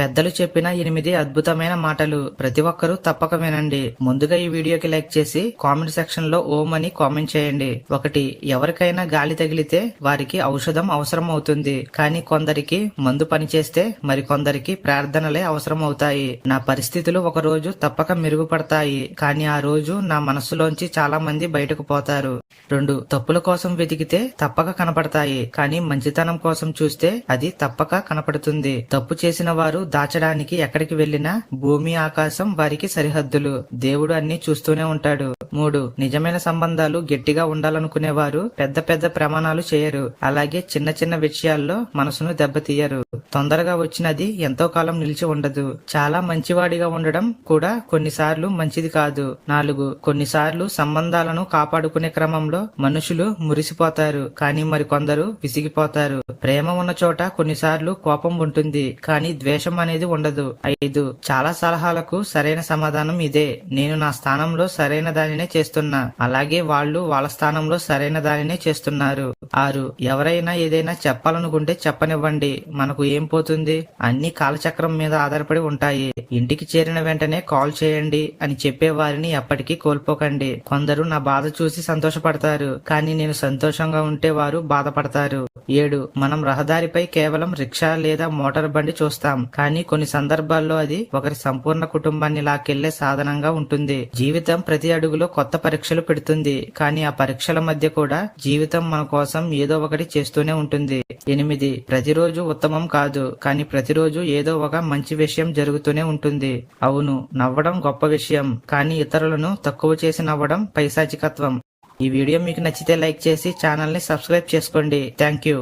పెద్దలు చెప్పిన ఎనిమిది అద్భుతమైన మాటలు. ప్రతి ఒక్కరూ తప్పక వినండి ముందుగా ఈ వీడియోకి లైక్ చేసి కామెంట్ సెక్షన్లో ఓం అని కామెంట్ చేయండి. ఒకటి ఎవరికైనా గాలి తగిలితే వారికి ఔషధం అవసరం అవుతుంది కానీ కొందరికి మందు పనిచేస్తే మరికొందరికి ప్రార్థనలే అవసరం అవుతాయి నా పరిస్థితులు ఒక రోజు తప్పక మెరుగుపడతాయి. కానీ ఆ రోజు నా మనస్సులోంచి చాలా మంది బయటకు పోతారు. రెండు తప్పుల కోసం వెతికితే తప్పక కనపడతాయి. కానీ మంచితనం కోసం చూస్తే అది తప్పక కనపడుతుంది. తప్పు చేసిన వారు దాచడానికి ఎక్కడికి వెళ్ళినా భూమి ఆకాశం వారికి సరిహద్దులు. దేవుడు అన్ని చూస్తూనే ఉంటాడు. మూడు నిజమైన సంబంధాలు గట్టిగా ఉండాలనుకునేవారు పెద్ద పెద్ద ప్రమాణాలు చేయరు. అలాగే చిన్న చిన్న విషయాల్లో మనసును దెబ్బతీయరు. తొందరగా వచ్చినది ఎంతో కాలం నిలిచి ఉండదు. చాలా మంచివాడిగా ఉండడం కూడా కొన్నిసార్లు మంచిది కాదు. నాలుగు కొన్నిసార్లు సంబంధాలను కాపాడుకునే క్రమంలో మనుషులు మురిసిపోతారు. కానీ మరికొందరు విసిగిపోతారు. ప్రేమ ఉన్న చోట కొన్నిసార్లు కోపం ఉంటుంది. కానీ ద్వేషం అనేది ఉండదు. ఐదు చాలా సలహాలకు సరైన సమాధానం ఇదే. నేను నా స్థానంలో సరైన దానినే చేస్తున్నా. అలాగే వాళ్ళు వాళ్ళ స్థానంలో సరైన దానినే చేస్తున్నారు. ఆరు ఎవరైనా ఏదైనా చెప్పాలనుకుంటే చెప్పనివ్వండి. మనకు ఏం పోతుంది అన్ని కాలచక్రం మీద ఆధారపడి ఉంటాయి. ఇంటికి చేరిన వెంటనే కాల్ చేయండి అని చెప్పే వారిని ఎప్పటికీ కోల్పోకండి. కొందరు నా బాధ చూసి సంతోషపడతారు. కానీ నేను సంతోషంగా ఉంటే వారు బాధపడతారు. ఏడు మనం రహదారిపై కేవలం రిక్షా లేదా మోటార్ బండి చూస్తాం. కానీ కొన్ని సందర్భాల్లో అది ఒకరి సంపూర్ణ కుటుంబాన్ని లాకెళ్ళే సాధనంగా ఉంటుంది. జీవితం ప్రతి అడుగులో కొత్త పరీక్షలు పెడుతుంది. కానీ ఆ పరీక్షల మధ్య కూడా జీవితం మన కోసం ఏదో ఒకటి చేస్తూనే ఉంటుంది. ఎనిమిది ప్రతిరోజు ఉత్తమం కాదు. కానీ ప్రతిరోజు ఏదో ఒక మంచి విషయం జరుగుతూనే ఉంటుంది. అవును నవ్వడం గొప్ప విషయం. కానీ ఇతరులను తక్కువ చేసి నవ్వడం పైశాచికత్వం. ఈ వీడియో మీకు నచ్చితే లైక్ చేసి ఛానల్ని సబ్స్క్రైబ్ చేసుకోండి. Thank you.